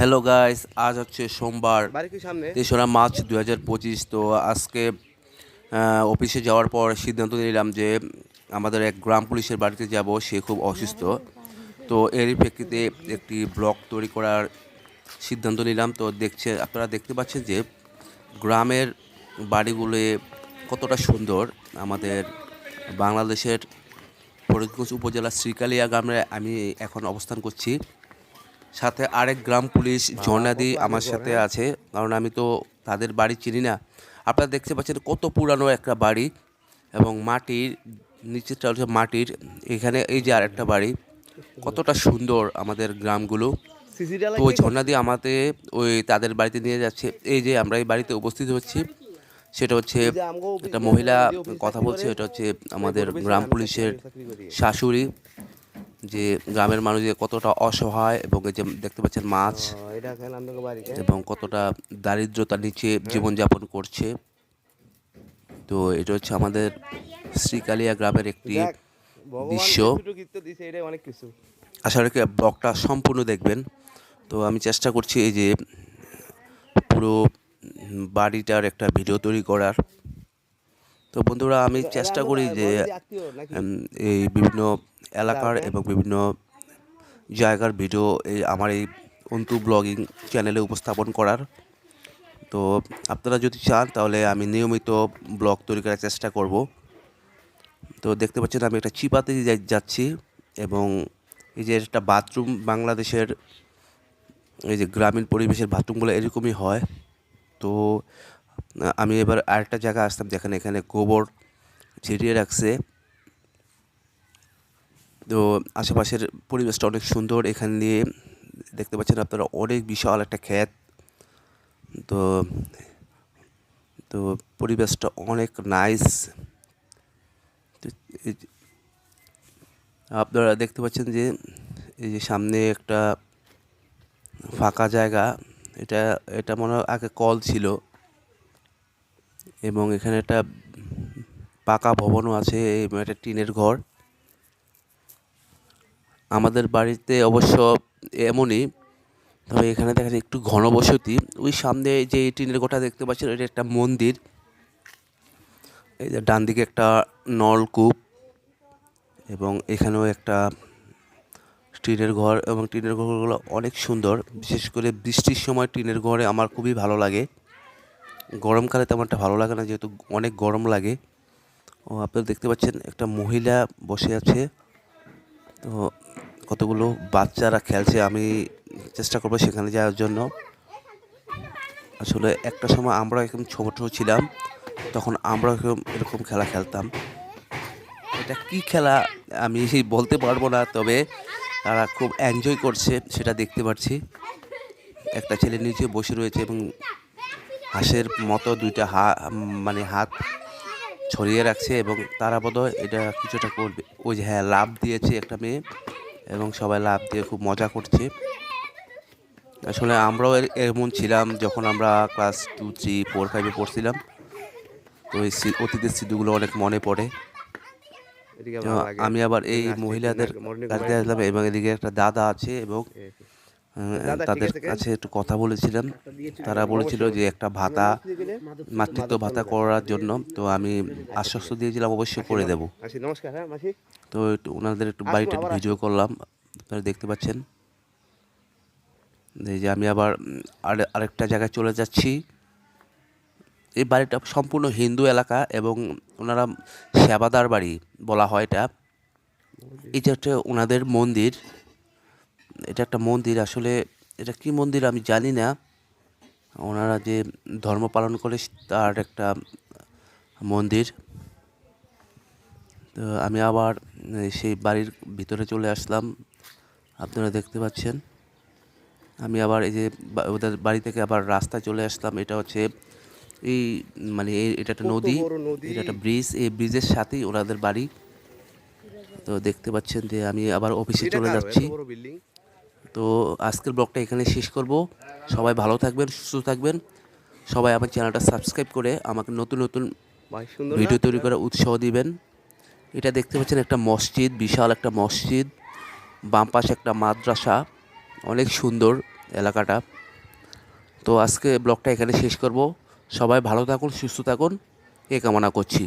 Hello guys আজ হচ্ছে সোমবার। তেসরা মার্চ দু হাজার পঁচিশ। তো আজকে অফিসে যাওয়ার পর সিদ্ধান্ত নিলাম যে আমাদের এক গ্রাম পুলিশের বাড়িতে যাব। সে খুব অসুস্থ। তো এরই প্রেক্ষিতে একটি ব্লগ তৈরি করার সিদ্ধান্ত নিলাম। তো দেখছে আপনারা দেখতে পাচ্ছেন যে গ্রামের বাড়িগুলো কতটা সুন্দর। আমাদের বাংলাদেশের ফরিদগঞ্জ উপজেলার শ্রীকালিয়া গ্রামে আমি এখন অবস্থান করছি। সাথে আরেক গ্রাম পুলিশ জর্নাদি আমার সাথে আছে কারণ আমি তো তাদের বাড়ি চিনি না। আপনারা দেখতে পাচ্ছেন কত পুরানো একটা বাড়ি এবং মাটির নিচেরটা হচ্ছে মাটির এখানে এই যে আরেকটা বাড়ি কতটা সুন্দর আমাদের গ্রামগুলো। তো ওই ঝর্ণাদি আমাদের ওই তাদের বাড়িতে নিয়ে যাচ্ছে। এই যে আমরা এই বাড়িতে উপস্থিত হচ্ছি সেটা হচ্ছে একটা মহিলা কথা বলছে এটা হচ্ছে আমাদের গ্রাম পুলিশের শাশুড়ি। যে গ্রামের মানুষ যে কতটা অসহায় এবং এই যে দেখতে পাচ্ছেন মাছ এবং কতটা দারিদ্রতার নিচে জীবনযাপন করছে। তো এটা হচ্ছে আমাদের শ্রীকালিয়া গ্রামের একটি দৃশ্য। আশা রাখি ব্লগটা সম্পূর্ণ দেখবেন। তো আমি চেষ্টা করছি এই যে পুরো বাড়িটার একটা ভিডিও তৈরি করার। তো বন্ধুরা আমি চেষ্টা করি যে এই বিভিন্ন এলাকার এবং বিভিন্ন জায়গার ভিডিও এই আমার এই অন্তু ব্লগিং চ্যানেলে উপস্থাপন করার। তো আপনারা যদি চান তাহলে আমি নিয়মিত ব্লগ তৈরি করার চেষ্টা করব। তো দেখতে পাচ্ছেন আমি একটা চিপাতে যাচ্ছি এবং এই যে একটা বাথরুম বাংলাদেশের এই যে গ্রামীণ পরিবেশের বাথরুমগুলো এরকমই হয়। তো আমি এবার আরেকটা জায়গা আসতাম যেখানে এখানে গোবর ছিটিয়ে রাখছে। তো আশেপাশের পরিবেশটা অনেক সুন্দর। এখান দিয়ে দেখতে পাচ্ছেন আপনারা অনেক বিশাল একটা ক্ষেত। তো তো পরিবেশটা অনেক নাইস আপনারা দেখতে পাচ্ছেন যে, এই যে সামনে একটা ফাঁকা জায়গা। এটা এটা মনে হয় আগে কল ছিল। এবং এখানে একটা পাকা ভবনও আছে একটা টিনের ঘর। আমাদের বাড়িতে অবশ্য এমনই, তবে এখানে দেখা যায় একটু ঘনবসতি। ওই সামনে যে টিনের ঘরটা দেখতে পাচ্ছেন এটা একটা মন্দির। এই যে ডান দিকে একটা নলকূপ এবং এখানেও একটা টিনের ঘর এবং টিনের ঘরগুলো অনেক সুন্দর। বিশেষ করে বৃষ্টির সময় টিনের ঘরে আমার খুবই ভালো লাগে। গরমকালে তেমন একটা ভালো লাগে না, যেহেতু অনেক গরম লাগে। ও, আপনারা দেখতে পাচ্ছেন একটা মহিলা বসে আছে। তো কতগুলো বাচ্চারা খেলছে, আমি চেষ্টা করব সেখানে যাওয়ার জন্য। আসলে একটা সময় আমরা এরকম ছোট ছিলাম, তখন আমরা এরকম এরকম খেলা খেলতাম। এটা কি খেলা আমি বলতে পারব না, তবে তারা খুব এনজয় করছে, সেটা দেখতে পাচ্ছি। একটা ছেলে নিচে বসে রয়েছে এবং হাঁসের মতো দুইটা হা মানে হাত ছড়িয়ে রাখছে এবং তারা বোধহয় এটা কিছুটা করবে। ওই যে হ্যাঁ লাভ দিয়েছে একটা মেয়ে এবং সবাই লাভ দিয়ে খুব মজা করছে। আসলে আমরাও এমন ছিলাম যখন আমরা ক্লাস টু থ্রি ফোর ফাইভে পড়ছিলাম। তো এই অতীতের স্মৃতিগুলো অনেক মনে পড়ে। আমি আবার এই মহিলাদের গাড়িতে আসলাম এবং এদিকে একটা দাদা আছে এবং তাদের কাছে একটু কথা বলেছিলাম। তারা বলেছিল যে একটা ভাতা মাতৃত্ব ভাতা করার জন্য। তো আমি আশ্বস্ত দিয়েছিলাম অবশ্যই করে দেব। হ্যাঁ তো একটু ওনাদের একটু বাড়িটা ভিডিও করলাম আপনারা দেখতে পাচ্ছেন। এই যে আমি আবার আরেকটা জায়গায় চলে যাচ্ছি। এই বাড়িটা সম্পূর্ণ হিন্দু এলাকা এবং ওনারা সেবাদার বাড়ি বলা হয় এটা। এটা হচ্ছে ওনাদের মন্দির। এটা একটা মন্দির আসলে এটা কি মন্দির আমি জানি না। ওনারা যে ধর্ম পালন করে তার একটা মন্দির। তো আমি আবার সেই বাড়ির ভিতরে চলে আসলাম আপনারা দেখতে পাচ্ছেন। আমি আবার এই যে ওদের বাড়ি থেকে আবার রাস্তায় চলে আসলাম এটা হচ্ছে এই মানে এই- এটা একটা নদী। এটা একটা ব্রিজ এই ব্রিজের সাথেই ওনাদের বাড়ি। তো দেখতে পাচ্ছেন যে আমি আবার অফিসে চলে যাচ্ছি। বিল্ডিং তো আজকের ব্লগটা এখানে শেষ করব। সবাই ভালো থাকবেন সুস্থ থাকবেন। সবাই আমার চ্যানেলটা সাবস্ক্রাইব করে আমাকে নতুন নতুন ভিডিও তৈরি করার উৎসাহ দিবেন। এটা দেখতে পাচ্ছেন একটা মসজিদ বিশাল একটা মসজিদ। বাম পাশে একটা মাদ্রাসা অনেক সুন্দর এলাকাটা। তো আজকে ব্লগটা এখানে শেষ করব। সবাই ভালো থাকুন সুস্থ থাকুন। এ কামনা করছি।